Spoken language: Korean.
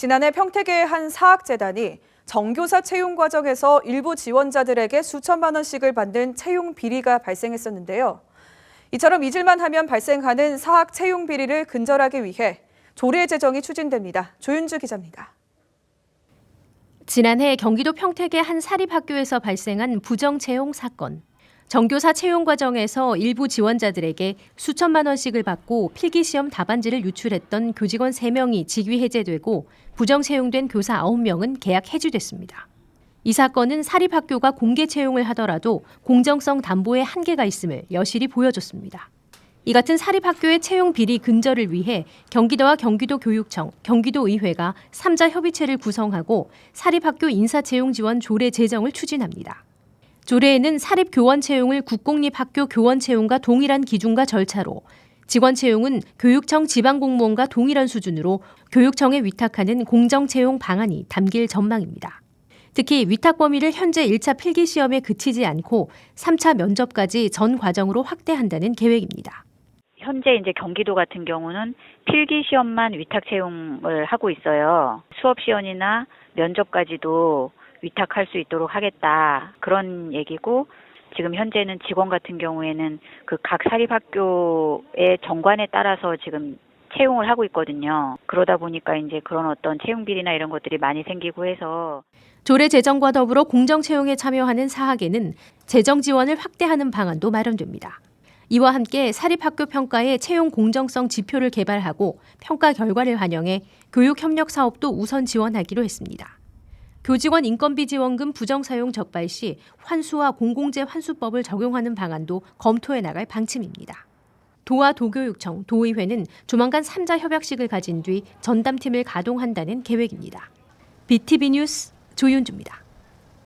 지난해 평택의 한 사학재단이 정교사 채용 과정에서 일부 지원자들에게 수천만 원씩을 받는 채용 비리가 발생했었는데요. 이처럼 잊을만 하면 발생하는 사학 채용 비리를 근절하기 위해 조례 제정이 추진됩니다. 조윤주 기자입니다. 지난해 경기도 평택의 한 사립학교에서 발생한 부정 채용 사건. 정교사 채용 과정에서 일부 지원자들에게 수천만 원씩을 받고 필기 시험 답안지를 유출했던 교직원 3명이 직위 해제되고 부정 채용된 교사 9명은 계약 해지됐습니다. 이 사건은 사립학교가 공개 채용을 하더라도 공정성 담보에 한계가 있음을 여실히 보여줬습니다. 이 같은 사립학교의 채용 비리 근절을 위해 경기도와 경기도 교육청, 경기도의회가 3자 협의체를 구성하고 사립학교 인사채용 지원 조례 제정을 추진합니다. 조례에는 사립 교원 채용을 국공립학교 교원 채용과 동일한 기준과 절차로 직원 채용은 교육청 지방 공무원과 동일한 수준으로 교육청에 위탁하는 공정 채용 방안이 담길 전망입니다. 특히 위탁 범위를 현재 1차 필기 시험에 그치지 않고 3차 면접까지 전 과정으로 확대한다는 계획입니다. 현재 이제 경기도 같은 경우는 필기 시험만 위탁 채용을 하고 있어요. 수업 시연이나 면접까지도 위탁할 수 있도록 하겠다. 그런 얘기고 지금 현재는 직원 같은 경우에는 그 각 사립학교의 정관에 따라서 지금 채용을 하고 있거든요. 그러다 보니까 이제 그런 어떤 채용 비리나 이런 것들이 많이 생기고 해서 조례 제정과 더불어 공정 채용에 참여하는 사학에는 재정 지원을 확대하는 방안도 마련됩니다. 이와 함께 사립학교 평가의 채용 공정성 지표를 개발하고 평가 결과를 반영해 교육 협력 사업도 우선 지원하기로 했습니다. 교직원 인건비 지원금 부정 사용 적발 시 환수와 공공재 환수법을 적용하는 방안도 검토해 나갈 방침입니다. 도와 도교육청, 도의회는 조만간 3자 협약식을 가진 뒤 전담팀을 가동한다는 계획입니다. BTV 뉴스 조윤주입니다.